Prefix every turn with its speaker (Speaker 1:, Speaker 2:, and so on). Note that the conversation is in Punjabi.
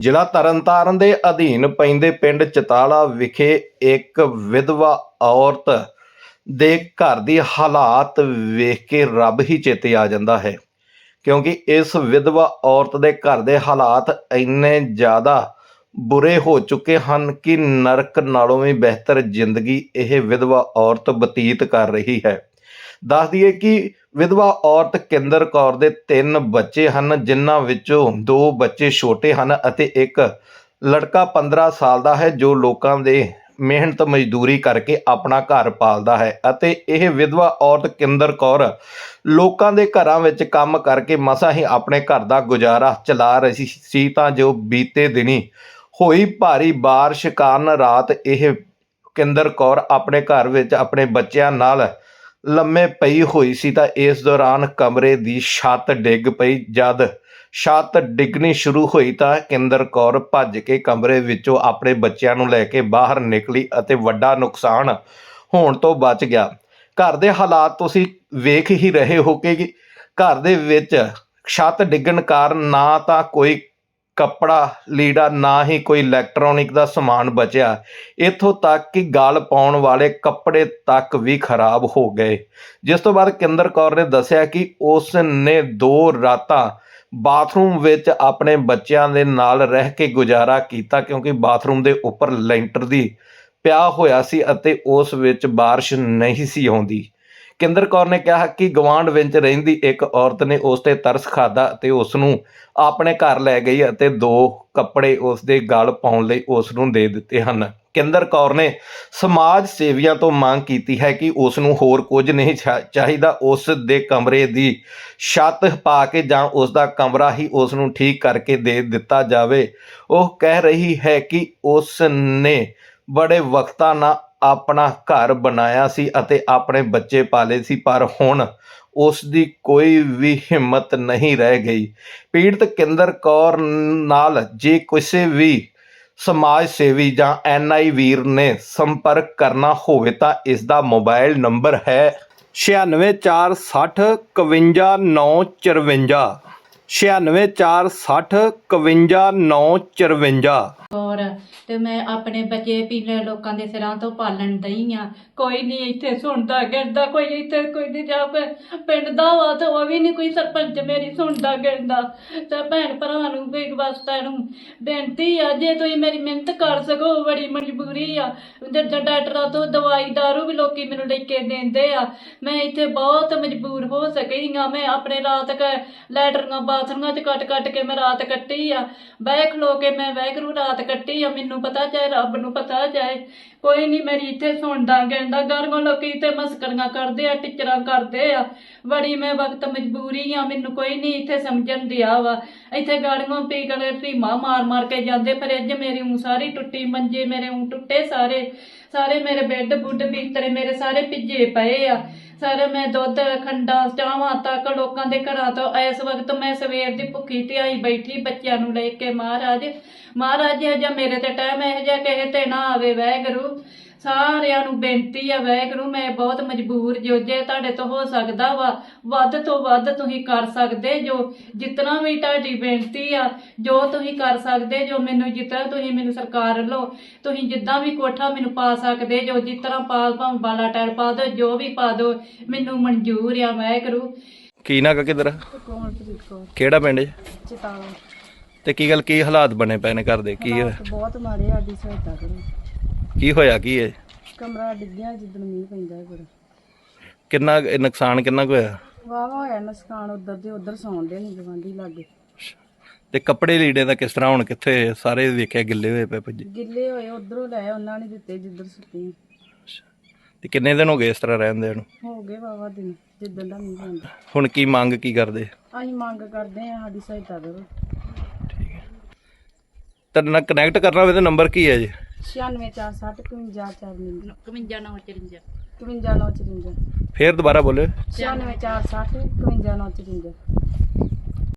Speaker 1: ਜ਼ਿਲ੍ਹਾ ਤਰਨਤਾਰਨ ਦੇ ਅਧੀਨ ਪੈਂਦੇ ਪਿੰਡ ਚਤਾਲਾ ਵਿਖੇ ਇੱਕ ਵਿਧਵਾ ਔਰਤ ਦੇ ਘਰ ਦੀ ਹਾਲਾਤ ਵੇਖ ਕੇ ਰੱਬ ਹੀ ਚੇਤੇ ਆ ਜਾਂਦਾ ਹੈ। ਕਿਉਂਕਿ ਇਸ ਵਿਧਵਾ ਔਰਤ ਦੇ ਘਰ ਦੇ ਹਾਲਾਤ ਇੰਨੇ ਜ਼ਿਆਦਾ ਬੁਰੇ ਹੋ ਚੁੱਕੇ ਹਨ ਕਿ ਨਰਕ ਨਾਲੋਂ ਵੀ ਬਿਹਤਰ ਜ਼ਿੰਦਗੀ ਇਹ ਵਿਧਵਾ ਔਰਤ ਬਤੀਤ ਕਰ ਰਹੀ ਹੈ। ਦੱਸ ਦਈਏ ਕਿ ਵਿਧਵਾ ਔਰਤ ਕੇਂਦਰ ਕੌਰ ਦੇ ਤਿੰਨ ਬੱਚੇ ਹਨ, ਜਿਨ੍ਹਾਂ ਵਿੱਚੋਂ ਦੋ ਬੱਚੇ ਛੋਟੇ ਹਨ ਅਤੇ ਇੱਕ ਲੜਕਾ 15 ਸਾਲ ਦਾ ਹੈ, ਜੋ ਲੋਕਾਂ ਦੇ ਮਿਹਨਤ ਮਜ਼ਦੂਰੀ ਕਰਕੇ ਆਪਣਾ ਘਰ ਪਾਲਦਾ ਹੈ ਅਤੇ ਇਹ ਵਿਧਵਾ ਔਰਤ ਕਿੰਦਰ ਕੌਰ ਲੋਕਾਂ ਦੇ ਘਰਾਂ ਵਿੱਚ ਕੰਮ ਕਰਕੇ ਮਸਾਂ ਹੀ ਆਪਣੇ ਘਰ ਦਾ ਗੁਜ਼ਾਰਾ ਚਲਾ ਰਹੀ ਸੀ ਤਾਂ ਜੋ ਬੀਤੇ ਦਿਨੀ ਹੋਈ ਭਾਰੀ ਬਾਰਿਸ਼ ਕਾਰਨ ਰਾਤ ਇਹ ਕਿੰਦਰ ਕੌਰ ਆਪਣੇ ਘਰ ਵਿੱਚ ਆਪਣੇ ਬੱਚਿਆਂ ਨਾਲ ਲੰਮੇ ਪਈ ਹੋਈ ਸੀ ਤਾਂ ਇਸ ਦੌਰਾਨ ਕਮਰੇ ਦੀ ਛੱਤ ਡਿੱਗ ਪਈ। ਜਦ ਛੱਤ ਡਿੱਗਣੀ ਸ਼ੁਰੂ ਹੋਈ ਤਾਂ ਕੇਂਦਰ ਕੌਰ ਭੱਜ ਕੇ ਕਮਰੇ ਵਿੱਚੋਂ ਆਪਣੇ ਬੱਚਿਆਂ ਨੂੰ ਲੈ ਕੇ ਬਾਹਰ ਨਿਕਲੀ ਅਤੇ ਵੱਡਾ ਨੁਕਸਾਨ ਹੋਣ ਤੋਂ ਬਚ ਗਿਆ। ਘਰ ਦੇ ਹਾਲਾਤ ਤੁਸੀਂ ਵੇਖ ਹੀ ਰਹੇ ਹੋ ਕਿ ਘਰ ਦੇ ਵਿੱਚ ਛੱਤ ਡਿੱਗਣ ਕਾਰਨ ਨਾ ਤਾਂ ਕੋਈ ਕੱਪੜਾ, ਲੀੜਾ, ਨਾ ਹੀ ਕੋਈ ਇਲੈਕਟ੍ਰੋਨਿਕ ਦਾ ਸਮਾਨ ਬਚਿਆ। ਇੱਥੋਂ ਤੱਕ ਕਿ ਗਲ ਪਾਉਣ ਵਾਲੇ ਕੱਪੜੇ ਤੱਕ ਵੀ ਖਰਾਬ ਹੋ ਗਏ। ਜਿਸ ਤੋਂ ਬਾਅਦ ਕਿੰਦਰ ਕੌਰ ਨੇ ਦੱਸਿਆ ਕਿ ਉਸ ਨੇ ਦੋ ਰਾਤਾਂ ਬਾਥਰੂਮ ਵਿੱਚ ਆਪਣੇ ਬੱਚਿਆਂ ਦੇ ਨਾਲ ਰਹਿ ਕੇ ਗੁਜ਼ਾਰਾ ਕੀਤਾ, ਕਿਉਂਕਿ ਬਾਥਰੂਮ ਦੇ ਉੱਪਰ ਲੈਂਟਰ ਦੀ ਪਿਆ ਹੋਇਆ ਸੀ ਅਤੇ ਉਸ ਵਿੱਚ ਬਾਰਿਸ਼ ਨਹੀਂ ਸੀ ਆਉਂਦੀ। ਕਿੰਦਰ ਕੌਰ ਨੇ ਕਿਹਾ ਕਿ ਗਵਾਂਢ ਵਿੱਚ ਰਹਿੰਦੀ ਇੱਕ ਔਰਤ ਨੇ ਉਸ ਤੇ ਤਰਸ ਖਾਦਾ ਅਤੇ ਉਸ ਨੂੰ ਆਪਣੇ ਘਰ ਲੈ ਗਈ ਅਤੇ ਦੋ ਕੱਪੜੇ ਉਸ ਦੇ ਗਲ ਪਾਉਣ ਲਈ ਉਸ ਨੂੰ ਦੇ ਦਿੱਤੇ ਹਨ। ਕਿੰਦਰ ਕੌਰ ਨੇ ਸਮਾਜ ਸੇਵੀਆਂ ਤੋਂ ਮੰਗ ਕੀਤੀ ਹੈ ਕਿ ਉਸ ਨੂੰ ਹੋਰ ਕੁਝ ਨਹੀਂ ਚਾ- ਚਾਹੀਦਾ। ਉਸ ਦੇ ਕਮਰੇ ਦੀ ਛੱਤ ਪਾ ਕੇ ਜਾਂ ਉਸ ਦਾ ਕਮਰਾ ਹੀ ਉਸ ਨੂੰ ਠੀਕ ਕਰਕੇ ਦੇ ਦਿੱਤਾ ਜਾਵੇ। ਉਹ ਕਹਿ ਰਹੀ ਹੈ ਕਿ ਉਸ ਨੇ ਬੜੇ ਵਕਤਾਂ ਨਾਲ ਆਪਣਾ ਘਰ ਬਣਾਇਆ ਸੀ ਅਤੇ ਆਪਣੇ ਬੱਚੇ ਪਾਲੇ ਸੀ, ਪਰ ਹੁਣ ਉਸ ਦੀ ਕੋਈ ਵੀ ਹਿੰਮਤ ਨਹੀਂ ਰਹਿ ਗਈ। ਪੀੜਤ ਕਿੰਦਰ ਕੌਰ ਨਾਲ ਜੇ ਕਿਸੇ ਵੀ ਸਮਾਜ ਸੇਵੀ ਜਾਂ ਐਨਆਈ ਵੀਰ ਨੇ ਸੰਪਰਕ ਕਰਨਾ ਹੋਵੇ ਤਾਂ ਇਸ ਦਾ ਮੋਬਾਈਲ ਨੰਬਰ ਹੈ 96460 51954 96460 51954
Speaker 2: ਔਰ ਤੇ ਮੈਂ ਆਪਣੇ ਬੱਚੇ ਪੀਲੇ ਲੋਕਾਂ ਦੇ ਸਿਰਾਂ ਤੋਂ ਪਾਲਣ ਦਈ ਆ। ਕੋਈ ਨਹੀਂ ਇੱਥੇ ਸੁਣਦਾ ਗਿਰਦਾ, ਕੋਈ ਇੱਥੇ ਕੋਈ ਨਹੀਂ ਜਾ ਕੇ ਪਿੰਡ ਦਾ ਵਾ ਤੇ ਉਹ ਵੀ ਨਹੀਂ ਕੋਈ ਸਰਪੰਚ ਮੇਰੀ ਸੁਣਦਾ ਗਿਰਦਾ। ਤੇ ਭੈਣ ਭਰਾ ਨੂੰ ਵੀ ਵਸਤਾ ਨੂੰ ਬੇਨਤੀ ਆ, ਜੇ ਤੁਸੀਂ ਮੇਰੀ ਮਿਹਨਤ ਕਰ ਸਕੋ ਬੜੀ ਮਜਬੂਰੀ ਆ। ਜਿੱਦਾਂ ਡਾਕਟਰਾਂ ਤੋਂ ਦਵਾਈ ਦਾਰੂ ਵੀ ਲੋਕੀ ਮੈਨੂੰ ਲੈ ਕੇ ਦਿੰਦੇ ਆ। ਮੈਂ ਇੱਥੇ ਬਹੁਤ ਮਜਬੂਰ ਹੋ ਸਕੀ ਆ। ਮੈਂ ਆਪਣੇ ਰਾਤ ਕ ਲੈਟਰੀਆਂ ਬਾਥਰੂਮਾਂ 'ਚ ਕੱਟ ਕੱਟ ਕੇ ਮੈਂ ਰਾਤ ਕੱਟੀ ਆ, ਬਹਿ ਖਲੋ ਕੇ ਮੈਂ ਵੈਗਰੂ ਰਾਤ ਕੱਟੀ ਆ, ਮੈਨੂੰ ਪਤਾ ਚਾਹੇ ਰੱਬ ਨੂੰ ਪਤਾ ਚਾਹੇ, ਕੋਈ ਨਹੀਂ ਮੇਰੀ ਇੱਥੇ ਸੁਣਦਾ ਕਹਿੰਦਾ ਗਰਗੋਂ ਲੋਕੀ ਇੱਥੇ ਮਸਕਰੀਆਂ ਕਰਦੇ ਆ, ਟਿਚਰਾਂ ਕਰਦੇ ਆ ਬੜੀ ਮੈਂ ਵਕਤ ਮਜਬੂਰੀ ਆ, ਮੈਨੂੰ ਕੋਈ ਨਹੀਂ ਇੱਥੇ ਸਮਝਣ ਦਿਆ ਵਾ, ਇੱਥੇ ਗਾੜੀਆਂ ਪੀ ਕੇ ਧੀਮਾ ਮਾਰ ਮਾਰ ਕੇ ਜਾਂਦੇ, ਫਰਿੱਜ ਮੇਰੀ ਉਂ ਸਾਰੀ ਟੁੱਟੀ, ਮੰਜੇ ਮੇਰੇ ਉਂ ਟੁੱਟੇ ਸਾਰੇ ਸਾਰੇ ਮੇਰੇ ਬੈੱਡ ਬੁੱਡ ਬਿਸਤਰੇ ਮੇਰੇ ਸਾਰੇ ਭਿੱਜੇ ਪਏ ਆ ਸਰ, ਮੈਂ ਦੁੱਧ ਖੰਡਾਂ ਚਾਵਾਂ ਤੱਕ ਲੋਕਾਂ ਦੇ ਘਰਾਂ ਤੋਂ ਇਸ ਵਕਤ ਮੈਂ ਸਵੇਰ ਦੀ ਭੁੱਖੀ ਧਿਆਈ ਬੈਠੀ ਬੱਚਿਆਂ ਨੂੰ ਲੈ ਕੇ ਮਹਾਰਾਜ। ਮਹਾਰਾਜ ਹਜਾ ਮੇਰੇ ਤੇ ਟਾਈਮ ਇਹ ਜਿਹਾ ਕਹੇ ਤੇ ਨਾ ਆਵੇ ਵੈਗਰੂ ਸਾਰਿਆਂ ਨੂੰ ਬੇਨਤੀ ਆ ਵੈਗਰੂ ਮੈਂ ਬਹੁਤ ਮਜਬੂਰ ਜੋ ਜੇ ਤੁਹਾਡੇ ਤੋਂ ਹੋ ਸਕਦਾ ਵਾ ਵੱਧ ਤੋਂ ਵੱਧ ਤੁਸੀਂ ਕਰ ਸਕਦੇ ਜੋ ਜਿਤਨਾ ਵੀ ਤੁਹਾਡੀ ਬੇਨਤੀ ਆ ਜੋ ਤੁਸੀਂ ਕਰ ਸਕਦੇ ਜੋ ਮੈਨੂੰ ਜਿਤਨਾ ਤੁਸੀਂ ਮੈਨੂੰ ਸਰਕਾਰ ਵੱਲੋਂ ਤੁਸੀਂ ਜਿੱਦਾਂ ਵੀ ਕੋਠਾ ਮੈਨੂੰ ਪਾ ਸਕਦੇ ਜੋ ਜਿਸ ਤਰ੍ਹਾਂ ਪਾ ਭਾਵੇਂ ਬਾਲਾ ਟੈਲ ਪਾ ਦਿਓ ਜੋ ਵੀ ਪਾ ਦਿਓ ਮੈਨੂੰ ਮਨਜ਼ੂਰ ਆ ਵੈਗਰੂ
Speaker 1: ਕੀ ਨਾ ਕਿਧਰ
Speaker 3: ਕੌਰ
Speaker 1: ਕਿਹੜਾ ਪਿੰਡ ਹੈ
Speaker 3: ਚਿਤਾਵਾ
Speaker 1: ਤੇ ਕੀ ਗੱਲ ਕੀ ਹਾਲਾਤ ਬਣੇ ਪਏ ਨੇ ਘਰ ਦੇ? ਕੀ
Speaker 3: ਹਾਲਾਤ ਬਹੁਤ ਮਾੜੇ ਆ, ਸਾਡੀ ਸਹਾਇਤਾ ਕਰੋ।
Speaker 1: ਕੀ ਹੋਇਆ ਕੀ ਹੈ
Speaker 3: ਕਮਰਾ ਡਿੱਗਿਆ ਜਿੱਦਣ ਮੀਂਹ ਪੈਂਦਾ ਹੈ ਬੜਾ
Speaker 1: ਕਿੰਨਾ ਨੁਕਸਾਨ ਕਿੰਨਾ ਕੁ ਹੋਇਆ?
Speaker 3: ਵਾਵਾ ਹੋਇਆ ਨਸਕਾਨ ਉਧਰ ਦੇ ਉਧਰ ਸੌਣ ਦੇ ਨਹੀਂ ਗਵਾਂਢੀ ਲਾਗੇ।
Speaker 1: ਤੇ ਕੱਪੜੇ ਲੀੜੇ ਦਾ ਕਿਸ ਤਰ੍ਹਾਂ ਹੁਣ ਕਿੱਥੇ ਸਾਰੇ ਵੇਖਿਆ ਗਿੱਲੇ ਹੋਏ ਪਏ ਭੱਜੇ।
Speaker 3: ਗਿੱਲੇ ਹੋਏ ਉਧਰੋਂ ਲੈ ਉਹਨਾਂ ਨੇ ਦਿੱਤੇ ਜਿੱਧਰ ਸੁੱਤੀਆਂ
Speaker 1: ਤੇ ਕਿੰਨੇ ਦਿਨ ਹੋ ਗਏ ਇਸ ਤਰ੍ਹਾਂ ਰਹਿੰਦੇ ਨੂੰ?
Speaker 3: ਹੋ ਗਏ ਵਾਵਾ ਦਿਨ ਜਿੱਦਣ ਦਾ ਮੀਂਹ ਪੈਂਦਾ।
Speaker 1: ਹੁਣ ਕੀ ਮੰਗ ਕੀ ਕਰਦੇ?
Speaker 3: ਅਸੀਂ ਮੰਗ ਕਰਦੇ ਆ ਸਾਡੀ ਸਹਾਇਤਾ ਕਰੋ।
Speaker 1: ਤੁਹਾਡੇ ਨਾਲ ਕਨੈਕਟ ਕਰਨਾ ਹੋਵੇ ਤਾਂ ਨੰਬਰ ਕੀ ਹੈ ਜੀ?
Speaker 3: 9646 51449
Speaker 2: 51 ਨੌ 54
Speaker 3: 51954
Speaker 1: ਫੇਰ ਦੁਬਾਰਾ ਬੋਲਿਓ
Speaker 3: 9646 51954